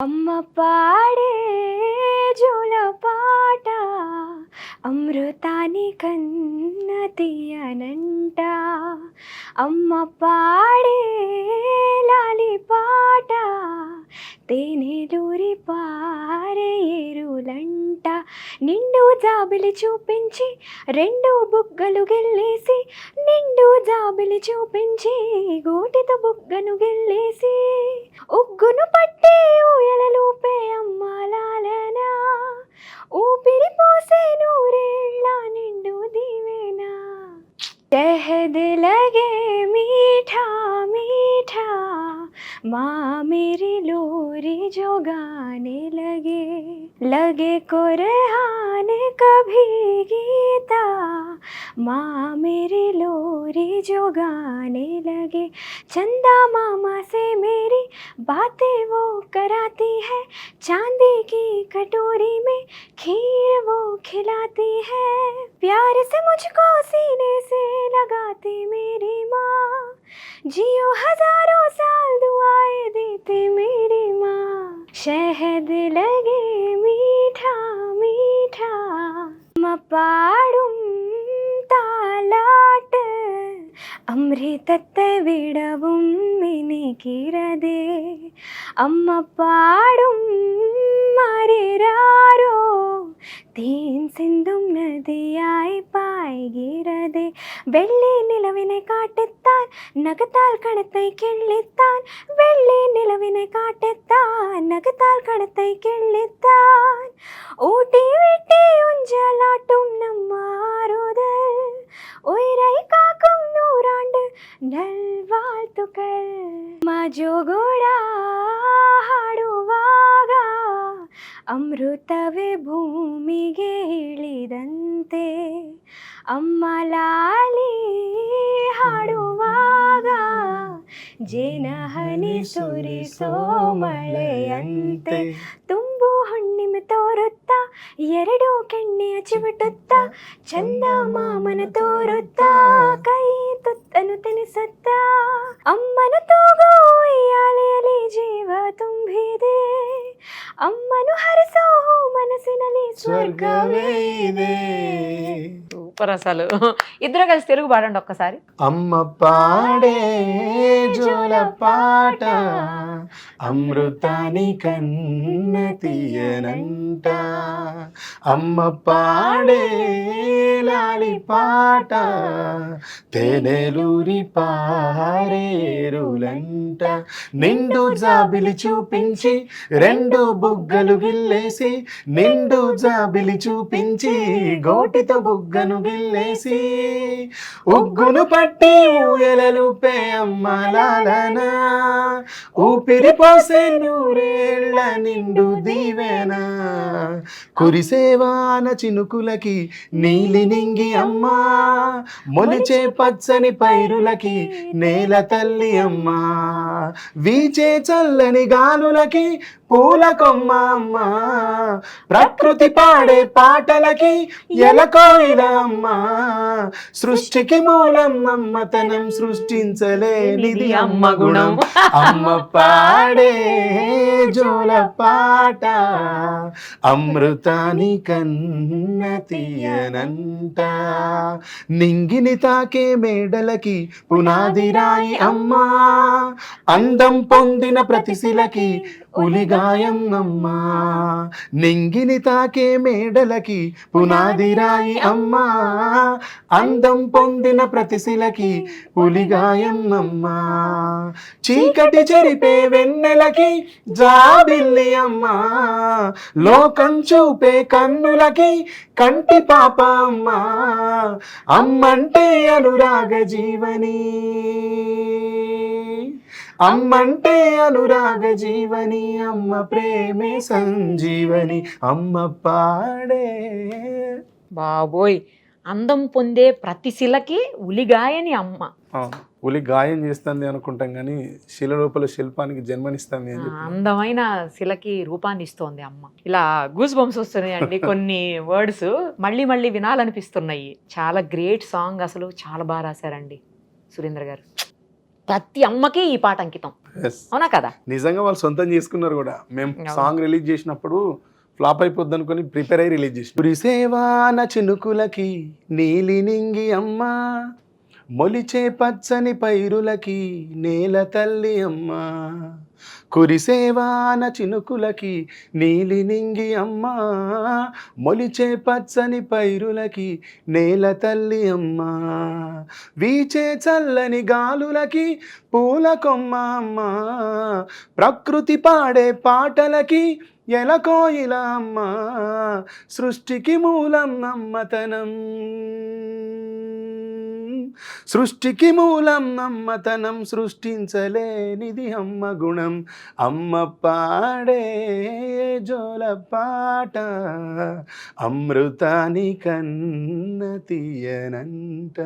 అమ్మ పాడే జోల పాట అమృతాని కన్న తీయనంట. అమ్మ పాడే నిండు జాబిలి చూపించి రెండు బుగ్గలు గెల్లేసి నిండు జాబిలి చూపించి గోటితో బుగ్గను గెల్లేసి ఉగ్గును పట్టి ఊయలలోపే అమ్మాలాలనా. ఊపిరి పోసే నూరేళ్ళ నిండు దీవేనా. తెహద్ లగే మీఠా మీఠా. మా మేరీ లోరీ జోగానే లగే लगे को रेहान कभी गीता। माँ मेरी लोरी जो गाने लगे। चंदा मामा से मेरी बातें वो कराती है। चांदी की कटोरी में खीर वो खिलाती है। प्यार से मुझको सीने से लगाती मेरी माँ। जियो हज़ारों साल दुआएँ देती मेरी माँ। शहद लगे ஆடும் தாலாட்டு அமிர்தத்தை விடவும் நினைக்கிறதே அம்மா பாடும் மறிராரோ தேன் சிந்தும் நதியாய் பாய்கிறதே. வெள்ளி நிலவினை காட்டுத்தான் நகத்தால் கணத்தை கிள்ளித்தான் வெள்ளி நிலவினை காட்டுத்தான் തന്നകത്താൽ കടത്തൈ കിള്ളിത്താൻ ഊട്ടി വെട്ടി ഉഞ്ചലാട്ടും നമ്മാറുതൽ ഉയരൈ കാക്കും നൂറാണ്ട് നൽവാഴ്ത്തുക്കൾ മജോഗോട ಹಾಡುವಾಗ ಅಮೃತವೇ ಭೂಮಿಗೆ ಇಳಿದಂತೆ ಅಮ್ಮ ಲಾಲಿ ಜೇನಹನಿ ಸುರಿಸೋ ಮಳೆಯಂತೆ ತುಂಬು ಹುಣ್ಣಿಮೆ ತೋರುತ್ತಾ ಎರಡು ಕೆಣ್ಣೆಯ ಚಿವುಟುತ್ತಾ ಚಂದ ಮಾಮನ ತೋರುತ್ತಾ ಕೈ ತುತ್ತನು ತಿನಿಸುತ್ತಾ ಅಮ್ಮನು ತೂಗೋ ಉಯ್ಯಾಲೆಯಲ್ಲಿ ಜೀವ ತುಂಬಿದೆ ಅಮ್ಮನು ಹರಿಸೋ ಮನಸ್ಸಿನಲ್ಲಿ ಸ್ವರ್ಗವೇ స్వర్గమే ఇదే సూపర్ అసలు ఇద్దరు కలిసి తెలుగు పాడండి ఒక్కసారి అమ్మ పాడే జోల పాట. అమృతాని కన్న తీయనంట. అమ్మ పాడే లాలి పాట తేనెలూరి పారేరులంట. నిండు జాబిలి చూపించి రెండు బుగ్గలు గిల్లేసి నిండు జాబిలి చూపించి గోటితో బుగ్గను గిల్లేసి. ఉగ్గును పట్టి ఊయలలుపే అమ్మలాలన ఊపిరి నూరేళ్ళ నూరేళ్ళ నిండు దీవెన. కురిసేవాన చినుకులకి నీలి నింగి అమ్మా. మొలిచే పచ్చని పైరులకి నేల తల్లి అమ్మా. వీచే చల్లని గాలులకి పూల కొమ్మ అమ్మ. ప్రకృతి పాడే పాటలకి ఎలకోయిలమ్మా సృష్టికి మూలం అమ్మతనం సృష్టించలేనిది అమ్మ గుణం. అమ్మ పాడ పాడే జోల పాట. అమృతాని కన్న తీయనంట. నింగిని తాకే మేడలకి పునాది రాయి అమ్మా. అందం పొందిన ప్రతిశిలకి ఉలిగాయం అమ్మా. నింగిని తాకే మేడలకి పునాది రాయి అమ్మా. అందం పొందిన ప్రతిశిలకి ఉలిగాయం అమ్మా. చీకటి చెరిపే వెన్న వెన్నెలకి జాబిల్లి అమ్మ. లోకం చూపే కన్నులకి కంటి పాప అమ్మ. అమ్మంటే అనురాగ జీవని. అమ్మంటే అనురాగ జీవని అమ్మ ప్రేమే సంజీవని. అమ్మ పాడే. బాబోయ్ అందం పొందే ప్రతి శిలకి ఉలిగాయని అమ్మ. ఉలి గాయం చేస్తుంది అనుకుంటాం కానీ శిల లోపల శిల్పానికి జన్మనిస్తుంది అందమైన శిలకి రూపాన్ని ఇస్తోంది అమ్మ. ఇలా గూస్ బంప్స్ వస్తున్నాయండి కొన్ని వర్డ్స్ మళ్ళీ మళ్ళీ వినాలనిపిస్తున్నాయి. చాలా గ్రేట్ సాంగ్ అసలు. చాలా బాగా రాశారండి సురేంద్ర గారు. ప్రతి అమ్మకి ఈ పాట అంకితం. అవునా కదా? నిజంగా వాళ్ళు సొంతం చేసుకున్నారు కూడా. మేము. సాంగ్ రిలీజ్ చేసినప్పుడు ఫ్లాప్ అయిపోద్ది అనుకుని ప్రిపేర్ అయ్యి రిలీజ్ చేసి చినుకులకి నీలి నింగి మొలిచే పచ్చని పైరులకి నేల తల్లి అమ్మ. కురిసేవాన చినుకులకి నీలి నింగి అమ్మ. మొలిచే పచ్చని పైరులకి నేల తల్లి అమ్మ. వీచే చల్లని గాలులకి పూల కొమ్మ అమ్మ. ప్రకృతి పాడే పాటలకి ఎలకోయిల అమ్మ. సృష్టికి మూలం అమ్మతనం సృష్టికి మూలం అమ్మతనం సృష్టించలేనిది అమ్మ గుణం. అమ్మ పాడే జోల పాట అమృతాని కన్న తీయనంట.